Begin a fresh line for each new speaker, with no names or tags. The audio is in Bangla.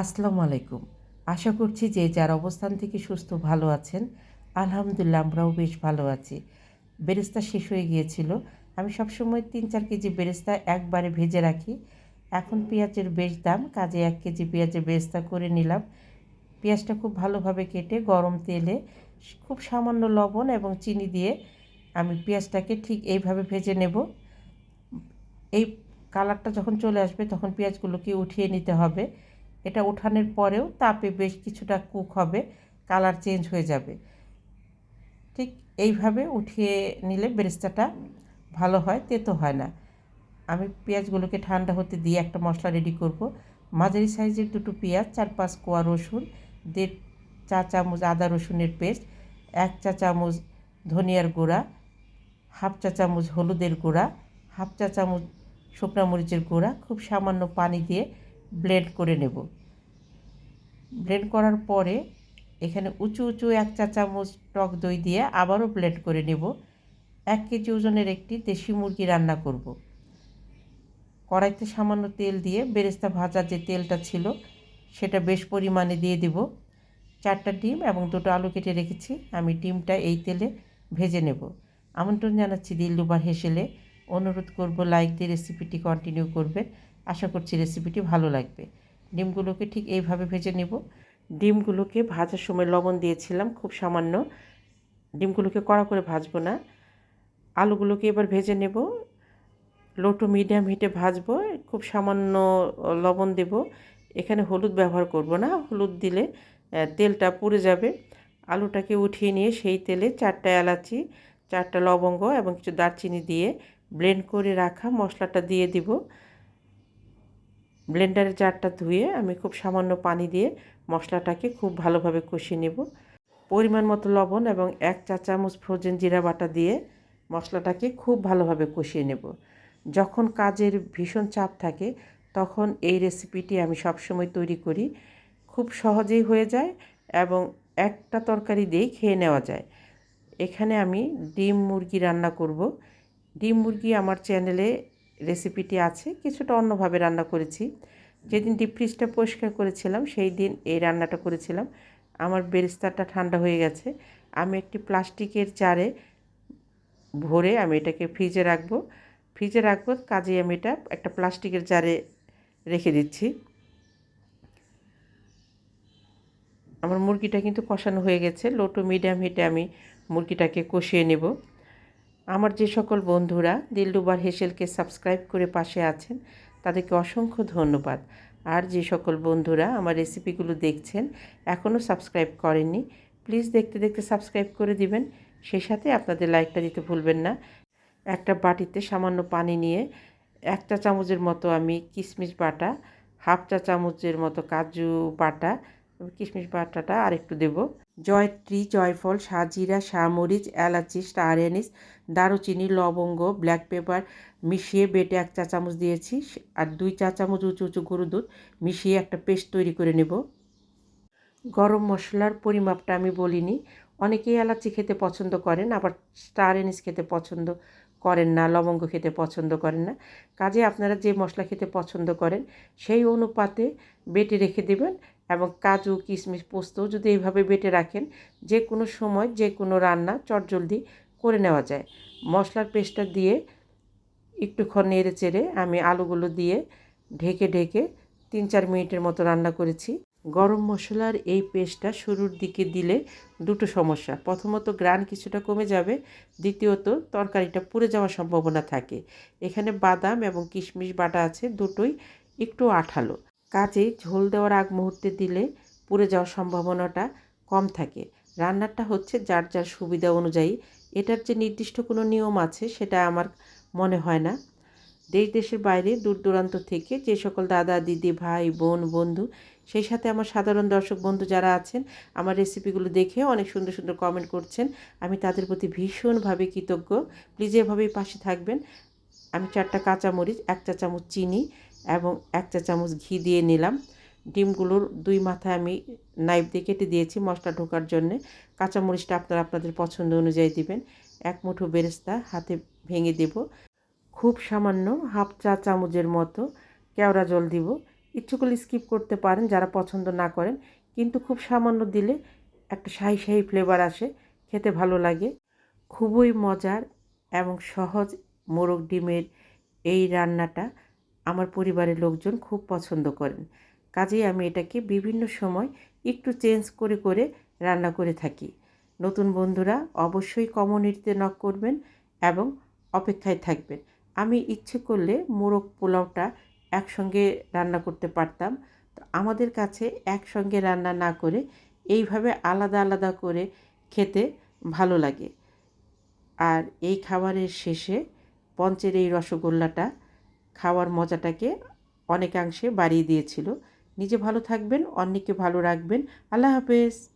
আসসালামু আলাইকুম। আশা করছি যে যার অবস্থান থেকে সুস্থ ভালো আছেন, আলহামদুলিল্লাহ আমরাও বেশ ভালো আছি। বেরেস্তা শেষ হয়ে গিয়েছিল। আমি সবসময় তিন চার কেজি বেরেস্তা একবারে ভেজে রাখি। এখন পেঁয়াজের বেশ দাম, কাজে এক কেজি পেঁয়াজের বেরেস্তা করে নিলাম। পেঁয়াজটা খুব ভালোভাবে কেটে গরম তেলে খুব সামান্য লবণ এবং চিনি দিয়ে আমি পেঁয়াজটাকে ঠিক এইভাবে ভেজে নেব। এই কালারটা যখন চলে আসবে তখন পেঁয়াজগুলোকে উঠিয়ে নিতে হবে। এটা ওঠানোর পরেও তাপে বেশ কিছুটা কুক হবে, কালার চেঞ্জ হয়ে যাবে। ঠিক এইভাবে উঠিয়ে নিলে বেরেস্তাটা ভালো হয়, তেতো হয় না। আমি পেঁয়াজগুলোকে ঠান্ডা হতে দিয়ে একটা মশলা রেডি করব। মাঝারি সাইজের দুটো পেঁয়াজ চার পাঁচ কোয়া রসুন, দেড় চা চামচ আদা রসুনের পেস্ট, এক চা চামচ ধনিয়ার গুঁড়া, হাফ চা চামচ হলুদের গুঁড়া, হাফ চা চামচ শুকনো মরিচের গুঁড়া, খুব সামান্য পানি দিয়ে ব্লেন্ড করে নেব। ব্লেন্ড করার পরে এখানে উঁচু উঁচু এক চা চামচ টক দই দিয়ে আবারও ব্লেন্ড করে নেব। এক কেজি ওজনের একটি দেশি মুরগি রান্না করব। কড়াইতে সামান্য তেল দিয়ে বেরেস্তা ভাজার যে তেলটা ছিল, সেটা বেশ পরিমাণে দিয়ে দেব। চারটা ডিম এবং দুটো আলু কেটে রেখেছি। আমি ডিমটা এই তেলে ভেজে নেব। আমন্ত্রণ জানাচ্ছি দিল্লুবার হেসেলে। অনুরোধ করব লাইক দিয়ে রেসিপিটি কন্টিনিউ করবেন। আশা করছি রেসিপিটি ভালো লাগবে। ডিমগুলোকে ঠিক এইভাবে ভেজে নেব। ডিমগুলোকে ভাজার সময় লবণ দিয়েছিলাম, খুব সামান্য। ডিমগুলোকে কড়া করে ভাজবো না। আলুগুলোকে এবার ভেজে নেব। লো টু মিডিয়াম হিটে ভাজবো। খুব সামান্য লবণ দেব। এখানে হলুদ ব্যবহার করব না। হলুদ দিলে তেলটা পুড়ে যাবে। আলুটাকে উঠিয়ে নিয়ে সেই তেলে চারটা এলাচি, চারটা লবঙ্গ এবং কিছু দারচিনি দিয়ে ব্লেন্ড করে রাখা মশলাটা দিয়ে দিব। ব্লেন্ডারের জারটা ধুয়ে আমি খুব সামান্য পানি দিয়ে মশলাটাকে খুব ভালোভাবে কষিয়ে নেব। পরিমাণ মতো লবণ এবং এক চা চামচ ফ্রোজেন জিরা বাটা দিয়ে মশলাটাকে খুব ভালোভাবে কষিয়ে নেব। যখন কাজের ভীষণ চাপ থাকে, তখন এই রেসিপিটি আমি সবসময় তৈরি করি। খুব সহজেই হয়ে যায় এবং একটা তরকারি দিয়েই খেয়ে নেওয়া যায়। এখানে আমি ডিম মুরগি রান্না করব। ডিম মুরগি আমার চ্যানেলে রেসিপিটি আছে, কিছুটা অন্যভাবে রান্না করেছি। যেদিন ডিপ ফ্রিজটা পরিষ্কার করেছিলাম, সেই দিন এই রান্নাটা করেছিলাম। আমার বেরেস্তাটা ঠান্ডা হয়ে গেছে। আমি একটি প্লাস্টিকের জারে ভরে আমি এটাকে ফ্রিজে রাখব। ফ্রিজে রাখব, কাজে আমি এটা একটা প্লাস্টিকের জারে রেখে দিচ্ছি। আমার মুরগিটা কিন্তু কষানো হয়ে গেছে। লো টু মিডিয়াম হিটে আমি মুরগিটাকে কষিয়ে নেব। আমার যে সকল বন্ধুরা দিলডুবার হেসেলকে সাবস্ক্রাইব করে পাশে আছেন, তাদেরকে অসংখ্য ধন্যবাদ। আর যে সকল বন্ধুরা আমার রেসিপিগুলো দেখছেন, এখনও সাবস্ক্রাইব করেননি, প্লিজ দেখতে দেখতে সাবস্ক্রাইব করে দিবেন। সেই সাথে আপনাদের লাইকটা দিতে ভুলবেন না। একটা বাটিতে সামান্য পানি নিয়ে এক চা চামচের মতো আমি কিশমিশ বাটা, হাফ চা চামচের মতো কাজু বাটা, কিশমিশ বাটাটা আর একটু দেবো। জয়ত্রী, জয়ফল, সাজিরা শাহমরিচ এলাচি, স্টার এনিস দারুচিনি, লবঙ্গ, ব্ল্যাক পেপার মিশিয়ে বেটে এক চা চামচ দিয়েছি আর দুই চা চামচ উঁচু উঁচু গরু দুধ মিশিয়ে একটা পেস্ট তৈরি করে নেব। গরম মশলার পরিমাপটা আমি বলিনি। অনেকেই এলাচি খেতে পছন্দ করেন, আবার স্টার এনিস খেতে পছন্দ করেন না, লবঙ্গ খেতে পছন্দ করেন না। কাজে আপনারা যে মশলা খেতে পছন্দ করেন, সেই অনুপাতে বেটে রেখে দেবেন এবং কাজু, কিশমিশ পোস্ত যদি এইভাবে বেটে রাখেন, যে কোনো সময় যে কোনো রান্না চটজলদি করে নেওয়া যায়। মশলার পেস্টটা দিয়ে একটুক্ষণ নেড়ে চেড়ে আমি আলুগুলো দিয়ে ঢেকে ঢেকে তিন চার মিনিটের মতো রান্না করেছি। গরম মশলার এই পেস্টটা শুরুর দিকে দিলে দুটো সমস্যা। প্রথমত গ্রান কিছুটা কমে যাবে, দ্বিতীয়ত তরকারিটা পুড়ে যাওয়ার সম্ভাবনা থাকে। এখানে বাদাম এবং কিশমিশ বাটা আছে, দুটোই একটু আঠালো। কাজেই ঝোল দেওয়ার আগ মুহূর্তে দিলে পুড়ে যাওয়ার সম্ভাবনাটা কম থাকে। রান্নাটা হচ্ছে যার যার সুবিধা অনুযায়ী। এটার যে নির্দিষ্ট কোনো নিয়ম আছে সেটা আমার মনে হয় না। দেশ দেশের বাইরে দূর দূরান্ত থেকে যে সকল দাদা, দিদি, ভাই, বোন, বন্ধু, সেই সাথে আমার সাধারণ দর্শক বন্ধু যারা আছেন, আমার রেসিপিগুলো দেখে অনেক সুন্দর সুন্দর কমেন্ট করছেন। আমি তাদের প্রতি ভীষণভাবে কৃতজ্ঞ। প্লিজ এভাবেই পাশে থাকবেন। আমি চারটা কাঁচামরিচ, এক চা চামচ চিনি এবং এক চা চামচ ঘি দিয়ে নিলাম। ডিমগুলোর দুই মাথায় আমি নাইফ দিয়ে কেটে দিয়েছি মশলা ঢোকার জন্যে। কাঁচামরিচটা আপনারা আপনাদের পছন্দ অনুযায়ী দিবেন। এক মুঠো বেরেস্তা হাতে ভেঙে দেব। খুব সামান্য হাফ চা চামচের মতো কেওড়া জল দিব। ইচ্ছে স্কিপ করতে পারেন, যারা পছন্দ না করেন। কিন্তু খুব সামান্য দিলে একটা শাহি শাহি ফ্লেভার আসে, খেতে ভালো লাগে। খুবই মজার এবং সহজ মোরগ ডিমের এই রান্নাটা। আমার পরিবারের লোকজন খুব পছন্দ করেন। কাজেই আমি এটাকে বিভিন্ন সময় একটু চেঞ্জ করে করে রান্না করে থাকি। নতুন বন্ধুরা অবশ্যই কমিউনিটিতে নক করবেন এবং অপেক্ষায় থাকবেন। আমি ইচ্ছে করলে মোরগ পোলাওটা একসঙ্গে রান্না করতে পারতাম। তো আমাদের কাছে একসঙ্গে রান্না না করে এইভাবে আলাদা আলাদা করে খেতে ভালো লাগে। আর এই খাবারের শেষে পঞ্চের এই রসগোল্লাটা খাওয়ার মজাটাকে অনেকাংশে বাড়িয়ে দিয়েছিল। নিজে ভালো থাকবেন অন্যকে ভালো রাখবেন। আল্লাহ হাফেজ।